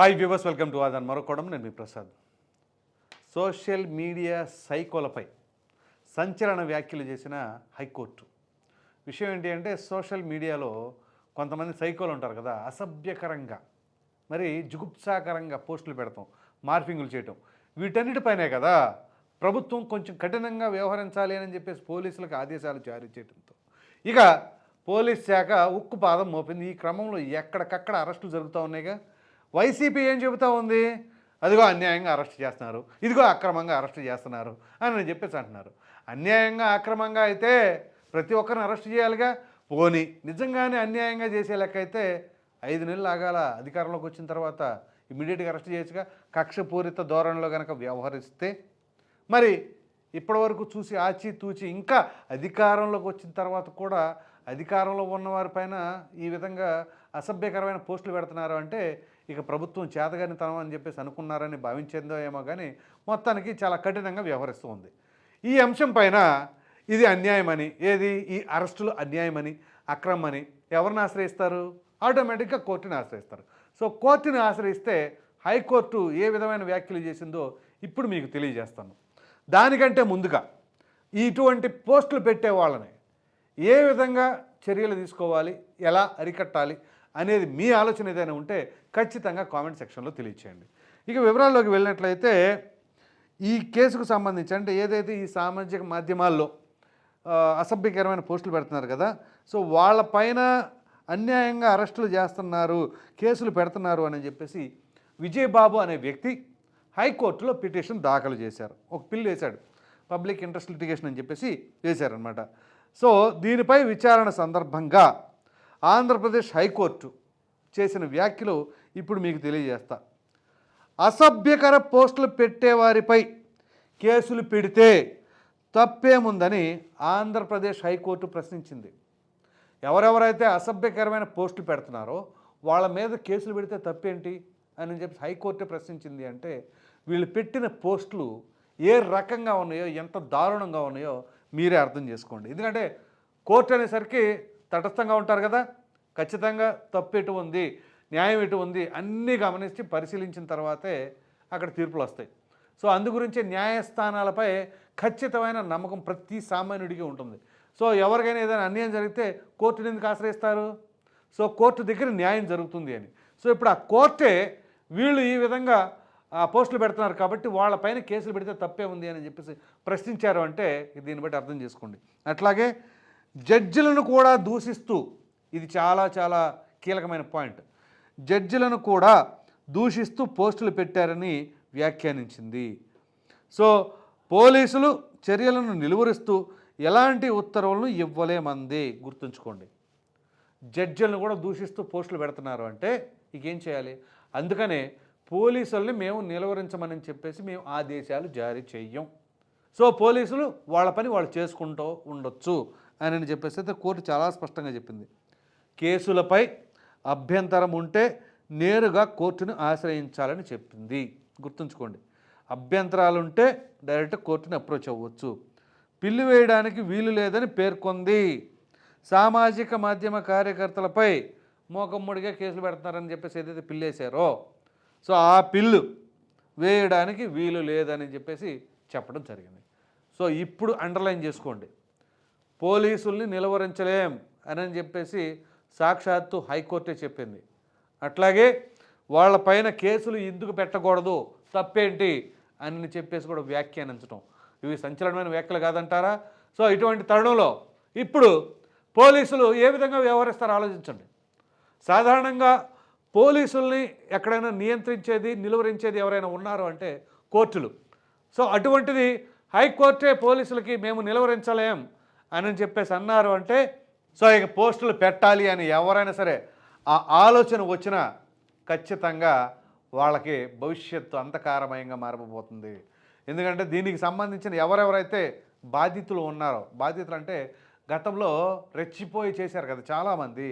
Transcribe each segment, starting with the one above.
Hi viewers welcome to ఆదాన్ మరొకడం నేను మీ ప్రసాద్ సోషల్ మీడియా సైకోలపై సంచలన వ్యాఖ్యలు చేసిన హైకోర్టు. విషయం ఏంటి అంటే సోషల్ మీడియాలో కొంతమంది సైకోలు ఉంటారు కదా అసభ్యకరంగా మరి జుగుప్సాకరంగా పోస్టులు పెడతాం మార్పింగులు చేయటం. వీటన్నిటిపైనే కదా ప్రభుత్వం కొంచెం కఠినంగా వ్యవహరించాలి అని చెప్పేసి పోలీసులకు ఆదేశాలు జారీ చేయడంతో ఇక పోలీస్ శాఖ ఉక్కు పాదం మోపింది. ఈ క్రమంలో ఎక్కడికక్కడ అరెస్టులు జరుగుతూ ఉన్నాయిగా. వైసీపీ ఏం చెబుతా ఉంది? అదిగో అన్యాయంగా అరెస్ట్ చేస్తున్నారు. ఇదిగో అక్రమంగా అరెస్ట్ చేస్తున్నారు అని నేను చెప్పేసి అంటున్నారు. అన్యాయంగా అక్రమంగా అయితే ప్రతి ఒక్కరిని అరెస్ట్ చేయాలిగా? పోని. నిజంగానే అన్యాయంగా చేసే లెక్క అయితే ఐదు నెలలు ఆగాల. అధికారంలోకి వచ్చిన తర్వాత ఇమీడియట్గా అరెస్ట్ చేయొచ్చుగా? కక్షపూరిత ధోరణిలో కనుక వ్యవహరిస్తే? మరి ఇప్పటివరకు చూసి ఆచి తూచి ఇంకా అధికారంలోకి వచ్చిన తర్వాత కూడా అధికారంలో ఉన్నవారిపైన ఈ విధంగా అసభ్యకరమైన పోస్టులు పెడుతున్నారు అంటే ఇక ప్రభుత్వం చేతగాని తనం అని చెప్పేసి అనుకున్నారని భావించేందో ఏమో కానీ మొత్తానికి చాలా కఠినంగా వ్యవహరిస్తూ ఉంది. ఈ అంశం పైన ఇది అన్యాయమని ఏది? ఈ అరెస్టులు అన్యాయమని అక్రమని ఎవరిని ఆశ్రయిస్తారు? ఆటోమేటిక్గా కోర్టుని ఆశ్రయిస్తారు. సో కోర్టుని ఆశ్రయిస్తే హైకోర్టు ఏ విధమైన వ్యాఖ్యలు చేసిందో ఇప్పుడు మీకు తెలియజేస్తాను. దానికంటే ముందుగా ఇటువంటి పోస్టులు పెట్టే వాళ్ళని ఏ విధంగా చర్యలు తీసుకోవాలి? ఎలా అరికట్టాలి? అనేది మీ ఆలోచన ఏదైనా ఉంటే ఖచ్చితంగా కామెంట్ సెక్షన్లో తెలియచేయండి. ఇక వివరాల్లోకి వెళ్ళినట్లయితే ఈ కేసుకు సంబంధించి అంటే ఏదైతే ఈ సామాజిక మాధ్యమాల్లో అసభ్యకరమైన పోస్టులు పెడుతున్నారు కదా సో వాళ్ళపైన అన్యాయంగా అరెస్టులు చేస్తున్నారు కేసులు పెడుతున్నారు అని చెప్పేసి విజయబాబు అనే వ్యక్తి హైకోర్టులో పిటిషన్ దాఖలు చేశారు. ఒక పిల్లు వేశాడు పబ్లిక్ ఇంట్రెస్ట్ లిటిగేషన్ అని చెప్పేసి వేశారనమాట సో దీనిపై విచారణ సందర్భంగా ఆంధ్రప్రదేశ్ హైకోర్టు చేసిన వ్యాఖ్యలు ఇప్పుడు మీకు తెలియజేస్తా. అసభ్యకర పోస్టులు పెట్టేవారిపై కేసులు పెడితే తప్పేముందని ఆంధ్రప్రదేశ్ హైకోర్టు ప్రశ్నించింది. ఎవరెవరైతే అసభ్యకరమైన పోస్టులు పెడుతున్నారో వాళ్ళ మీద కేసులు పెడితే తప్పేంటి అని చెప్పి హైకోర్టు ప్రశ్నించింది అంటే వీళ్ళు పెట్టిన పోస్టులు ఏ రకంగా ఉన్నాయో ఎంత దారుణంగా ఉన్నాయో మీరే అర్థం చేసుకోండి. ఎందుకంటే కోర్టు అనేసరికి తటస్థంగా ఉంటారు కదా ఖచ్చితంగా తప్పెటు ఉంది. న్యాయం ఎటు ఉంది అన్నీ గమనించి పరిశీలించిన తర్వాతే అక్కడ తీర్పులు వస్తాయి. సో అందు గురించి న్యాయస్థానాలపై ఖచ్చితమైన నమ్మకం ప్రతి సామాన్యుడికి ఉంటుంది. సో ఎవరికైనా ఏదైనా అన్యాయం జరిగితే కోర్టుని ఎందుకు ఆశ్రయిస్తారు? సో కోర్టు దగ్గర న్యాయం జరుగుతుంది అని. సో ఇప్పుడు ఆ కోర్టే వీళ్ళు ఈ విధంగా ఆ పోస్టులు పెడుతున్నారు కాబట్టి వాళ్ళపైన కేసులు పెడితే తప్పే ఉంది అని చెప్పేసి ప్రశ్నించారు అంటే దీన్ని బట్టి అర్థం చేసుకోండి. అట్లాగే జడ్జిలను కూడా దూషిస్తూ ఇది చాలా చాలా కీలకమైన పాయింట్. జడ్జిలను కూడా దూషిస్తూ పోస్టులు పెట్టారని వ్యాఖ్యానించింది. సో పోలీసులు చర్యలను నిలువరిస్తూ ఎలాంటి ఉత్తర్వులను ఇవ్వలేమంది. గుర్తుంచుకోండి. జడ్జిలను కూడా దూషిస్తూ పోస్టులు పెడుతున్నారు అంటే ఇకేం చేయాలి? అందుకనే పోలీసుల్ని మేము నిలువరించమని చెప్పేసి మేము ఆదేశాలు జారీ చేయం సో పోలీసులు వాళ్ళ పని వాళ్ళు చేసుకుంటూ ఉండొచ్చు అని చెప్పేసి అయితే కోర్టు చాలా స్పష్టంగా చెప్పింది. కేసులపై అభ్యంతరం ఉంటే నేరుగా కోర్టును ఆశ్రయించాలని చెప్పింది. గుర్తుంచుకోండి. అభ్యంతరాలు ఉంటే డైరెక్ట్ కోర్టుని అప్రోచ్ అవ్వచ్చు. పిల్లు వేయడానికి వీలు లేదని పేర్కొంది. సామాజిక మాధ్యమ కార్యకర్తలపై మోకమ్ముడిగా కేసులు పెడుతున్నారని చెప్పేసి ఏదైతే పిల్లేశారో సో ఆ పిల్లు వేయడానికి వీలు లేదని చెప్పేసి చెప్పడం జరిగింది. సో ఇప్పుడు అండర్లైన్ చేసుకోండి. పోలీసుల్ని నిలువరించలేం అని చెప్పేసి సాక్షాత్తు హైకోర్టే చెప్పింది. అట్లాగే వాళ్ళపైన కేసులు ఎందుకు పెట్టకూడదు తప్పేంటి అని చెప్పేసి కూడా వ్యాఖ్యానించడం ఇవి సంచలనమైన వ్యాఖ్యలు కాదంటారా? సో ఇటువంటి తరుణంలో ఇప్పుడు పోలీసులు ఏ విధంగా వ్యవహరిస్తారో ఆలోచించండి. సాధారణంగా పోలీసుల్ని ఎక్కడైనా నియంత్రించేది నిలువరించేది ఎవరైనా ఉన్నారు అంటే కోర్టులు. సో అటువంటిది హైకోర్టే పోలీసులకి మేము నిలువరించలేం అని చెప్పేసి అన్నారు అంటే సో ఇక పోస్టులు పెట్టాలి అని ఎవరైనా సరే ఆ ఆలోచన వచ్చినా ఖచ్చితంగా వాళ్ళకి భవిష్యత్తు అంధకారమయంగా మారబోతుంది. ఎందుకంటే దీనికి సంబంధించిన ఎవరెవరైతే బాధితులు ఉన్నారో బాధితులు అంటే గతంలో రెచ్చిపోయి చేశారు కదా చాలామంది.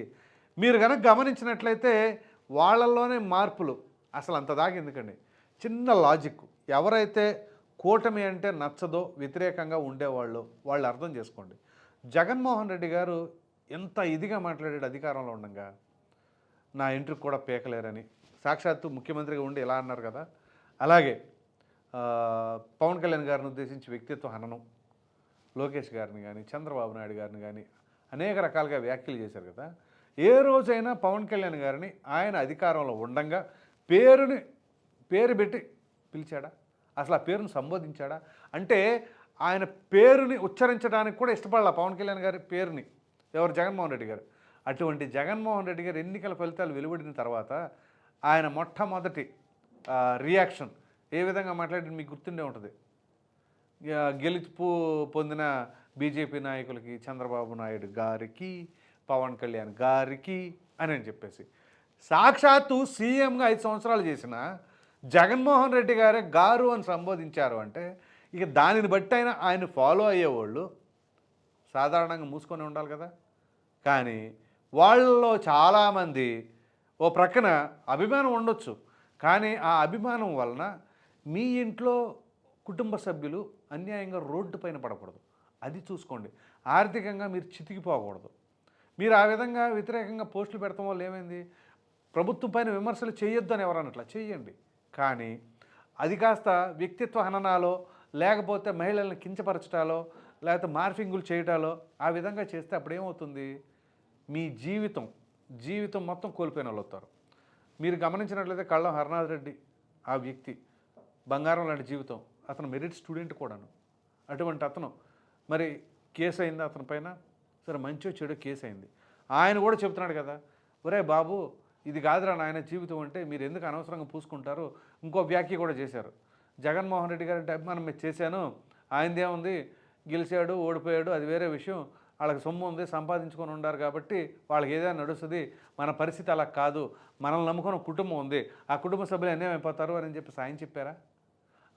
మీరు కనుక గమనించినట్లయితే వాళ్ళల్లోనే మార్పులు అసలు అంత దాకా ఎందుకండి? చిన్న లాజిక్. ఎవరైతే కూటమి అంటే నచ్చదో వ్యతిరేకంగా ఉండేవాళ్ళు వాళ్ళు అర్థం చేసుకోండి. జగన్మోహన్ రెడ్డి గారు ఎంత ఇదిగా మాట్లాడాడు అధికారంలో ఉండగా? నా ఇంటికి కూడా పీకలేరని. సాక్షాత్తు ముఖ్యమంత్రిగా ఉండి ఎలా అన్నారు కదా? అలాగే పవన్ కళ్యాణ్ గారిని ఉద్దేశించి వ్యక్తిత్వ హననం. లోకేష్ గారిని కానీ చంద్రబాబు నాయుడు గారిని కానీ అనేక రకాలుగా వ్యాఖ్యలు చేశారు కదా? ఏ రోజైనా పవన్ కళ్యాణ్ గారిని ఆయన అధికారంలో ఉండంగా పేరుని పేరు పెట్టి పిలిచాడా? అసలు ఆ పేరును సంబోధించాడా? అంటే ఆయన పేరుని ఉచ్చరించడానికి కూడా ఇష్టపడాల పవన్ కళ్యాణ్ గారి పేరుని? ఎవరు? జగన్మోహన్ రెడ్డి గారు. అటువంటి జగన్మోహన్ రెడ్డి గారు ఎన్నికల ఫలితాలు వెలువడిన తర్వాత ఆయన మొట్టమొదటి రియాక్షన్ ఏ విధంగా మాట్లాడి మీకు గుర్తుండే ఉంటుంది? గెలుపు పొందిన బీజేపీ నాయకులకి చంద్రబాబు నాయుడు గారికి పవన్ కళ్యాణ్ గారికి అని అని చెప్పేసి. సాక్షాత్తు సీఎంగా ఐదు సంవత్సరాలు చేసిన జగన్మోహన్ రెడ్డి గారే గారు అని సంబోధించారు అంటే ఇక దానిని బట్టి అయినా ఆయన ఫాలో అయ్యేవాళ్ళు సాధారణంగా మూసుకొని ఉండాలి కదా. కానీ వాళ్ళలో చాలామంది ఓ ప్రక్కన అభిమానం ఉండొచ్చు. కానీ ఆ అభిమానం వలన మీ ఇంట్లో కుటుంబ సభ్యులు అన్యాయంగా రోడ్డు పైన పడకూడదు. అది చూసుకోండి. ఆర్థికంగా మీరు చితికిపోకూడదు. మీరు ఆ విధంగా వ్యతిరేకంగా పోస్టులు పెడతాం వల్ల ఏమైంది? ప్రభుత్వం పైన విమర్శలు చేయొద్దు అని ఎవరన్నట్లా చేయండి కానీ అది కాస్త వ్యక్తిత్వ హననాలో లేకపోతే మహిళల్ని కించపరచటాలో లేకపోతే మార్ఫింగులు చేయటాలో ఆ విధంగా చేస్తే అప్పుడేమవుతుంది? మీ జీవితం జీవితం మొత్తం కోల్పోయిన వాళ్ళు అవుతారు. మీరు గమనించినట్లయితే కళ్ళం హరనాథ్ రెడ్డి ఆ వ్యక్తి బంగారం లాంటి జీవితం అతను మెరిట్ స్టూడెంట్ కూడాను. అటువంటి అతను మరి కేసు అయింది అతని పైన? సరే మంచో చెడు కేసు అయింది. ఆయన కూడా చెప్తున్నాడు కదా ఒరే బాబు ఇది కాదురా నాయన జీవితం అంటే మీరు ఎందుకు అనవసరంగా పూసుకుంటారు? ఇంకో వ్యాఖ్య కూడా చేశారు. జగన్మోహన్ రెడ్డి గారి అభిమానం మీద చేశాను ఆయనదేముంది గెలిచాడు ఓడిపోయాడు అది వేరే విషయం. వాళ్ళకి సొమ్ము ఉంది సంపాదించుకొని ఉండారు కాబట్టి వాళ్ళకి ఏదైనా నడుస్తుంది. మన పరిస్థితి అలా కాదు. మనల్ని నమ్ముకున్న కుటుంబం ఉంది. ఆ కుటుంబ సభ్యులు అన్యాయమైపోతారు అని చెప్పి సాయం చెప్పారా?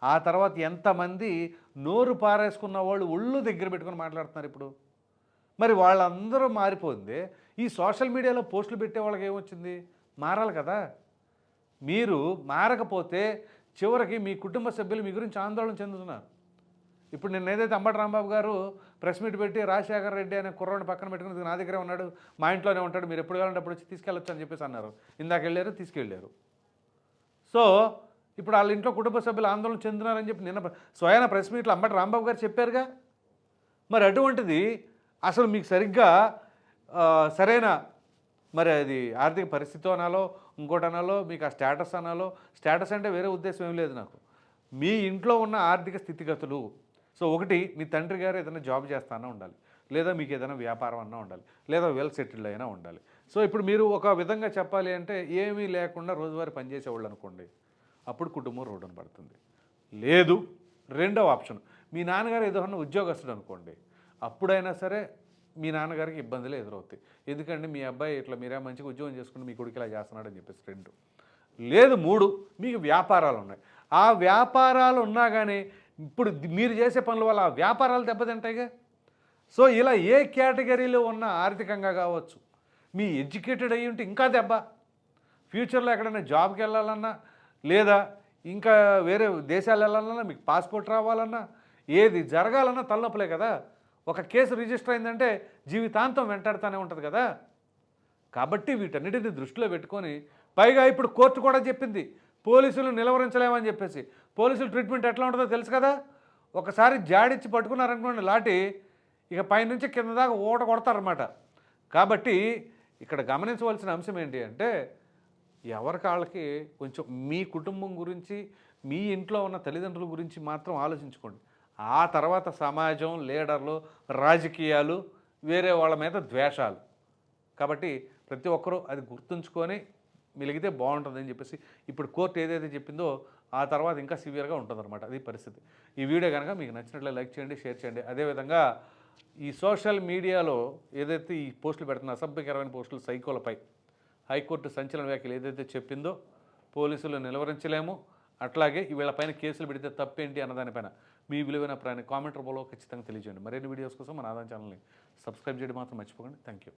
ఆ తర్వాత ఎంతమంది నోరు పారేసుకున్న వాళ్ళు ఒళ్ళు దగ్గర పెట్టుకొని మాట్లాడుతున్నారు ఇప్పుడు? మరి వాళ్ళందరూ మారిపోయింది. ఈ సోషల్ మీడియాలో పోస్టులు పెట్టే వాళ్ళకి ఏమొచ్చింది? మారాలి కదా. మీరు మారకపోతే చివరికి మీ కుటుంబ సభ్యులు మీ గురించి ఆందోళన చెందుతున్నారు. ఇప్పుడు నేను ఏదైతే అంబటి రాంబాబు గారు ప్రెస్ మీట్ పెట్టి రాజశేఖర రెడ్డి అనే కుర్రోని పక్కన పెట్టుకుని నా దగ్గరే ఉన్నాడు మా ఇంట్లోనే ఉంటాడు మీరు ఎప్పుడు కావాలంటే అప్పుడు వచ్చి తీసుకెళ్ళొచ్చు అని చెప్పేసి అన్నారు. ఇందాక వెళ్ళారు తీసుకెళ్ళారు. సో ఇప్పుడు వాళ్ళ ఇంట్లో కుటుంబ సభ్యులు ఆందోళన చెందుతున్నారని చెప్పి నిన్న స్వయాన ప్రెస్ మీట్లో అంబటి రాంబాబు గారు చెప్పారుగా? మరి అటువంటిది అసలు మీకు సరిగ్గా సరైన మరి అది ఆర్థిక పరిస్థితి అనాలో ఇంకోటి అనాలో మీకు ఆ స్టేటస్ అనాలో స్టేటస్ అంటే వేరే ఉద్దేశం ఏం లేదు నాకు. మీ ఇంట్లో ఉన్న ఆర్థిక స్థితిగతులు సో ఒకటి మీ తండ్రి గారు ఏదైనా జాబ్ చేస్తానా ఉండాలి. లేదా మీకు ఏదైనా వ్యాపారం అన్నా ఉండాలి. లేదా వెల్ సెటిల్డ్ అయినా ఉండాలి. సో ఇప్పుడు మీరు ఒక విధంగా చెప్పాలి అంటే ఏమీ లేకుండా రోజువారీ పనిచేసేవాళ్ళు అనుకోండి అప్పుడు కుటుంబం రోడ్డున పడుతుంది. లేదు రెండవ ఆప్షన్. మీ నాన్నగారు ఏదైనా ఉద్యోగస్తుడు అనుకోండి అప్పుడైనా సరే మీ నాన్నగారికి ఇబ్బందులు ఎదురవుతాయి. ఎందుకంటే మీ అబ్బాయి ఇట్లా మీరే మంచిగా ఉద్యోగం చేసుకుని మీ కొడుకు ఇలా చేస్తున్నాడని చెప్పేసి రెండు. లేదు మూడు మీకు వ్యాపారాలు ఉన్నాయి. ఆ వ్యాపారాలు ఉన్నా కానీ ఇప్పుడు మీరు చేసే పనుల వల్ల ఆ వ్యాపారాలు దెబ్బతింటాయిగా? సో ఇలా ఏ కేటగిరీలో ఉన్న ఆర్థికంగా కావచ్చు మీ ఎడ్యుకేటెడ్ అయ్యి ఉంటే ఇంకా దెబ్బ. ఫ్యూచర్లో ఎక్కడైనా జాబ్కి వెళ్ళాలన్నా లేదా ఇంకా వేరే దేశాలు వెళ్ళాలన్నా మీకు పాస్పోర్ట్ రావాలన్నా ఏది జరగాలన్నా తలనొప్పులే కదా. ఒక కేసు రిజిస్టర్ అయిందంటే జీవితాంతం వెంటాడుతూనే ఉంటుంది కదా. కాబట్టి వీటన్నిటిని దృష్టిలో పెట్టుకొని పైగా ఇప్పుడు కోర్టు కూడా చెప్పింది పోలీసులు నిలవరించలేమని చెప్పేసి. పోలీసులు ట్రీట్మెంట్ ఎట్లా ఉంటుందో తెలుసు కదా? ఒకసారి జాడిచ్చి పట్టుకున్నారనుకోండి లాటి ఇక పైనుంచి కింద దాకా ఓట కొడతారనమాట కాబట్టి ఇక్కడ గమనించవలసిన అంశం ఏంటి అంటే ఎవరికి వాళ్ళకి కొంచెం మీ కుటుంబం గురించి మీ ఇంట్లో ఉన్న తల్లిదండ్రుల గురించి మాత్రం ఆలోచించుకోండి. ఆ తర్వాత సమాజం లీడర్లు రాజకీయాలు వేరే వాళ్ళ మీద ద్వేషాలు. కాబట్టి ప్రతి ఒక్కరూ అది గుర్తుంచుకొని మెలిగితే బాగుంటుందని చెప్పేసి ఇప్పుడు కోర్టు ఏదైతే చెప్పిందో ఆ తర్వాత ఇంకా సివియర్గా ఉంటుందన్నమాట అది పరిస్థితి. ఈ వీడియో కనుక మీకు నచ్చినట్లే లైక్ చేయండి షేర్ చేయండి. అదేవిధంగా ఈ సోషల్ మీడియాలో ఏదైతే ఈ పోస్టులు పెడుతున్న అసభ్యకరమైన పోస్టులు సైకోలపై హైకోర్టు సంచలన వ్యాఖ్యలు ఏదైతే చెప్పిందో పోలీసులు నిలవరించలేము. అట్లాగే వీళ్ళపైన కేసులు పెడితే తప్పేంటి అన్నదానిపైన మీ విలువైన ప్రాణి కామెంట్ రూపంలో ఖచ్చితంగా తెలియజేయండి. మరిన్ని వీడియోస్ కోసం మన ఆదాయం ఛానల్ని సబ్స్క్రైబ్ చేయడం మాత్రం మర్చిపోకండి. Thank you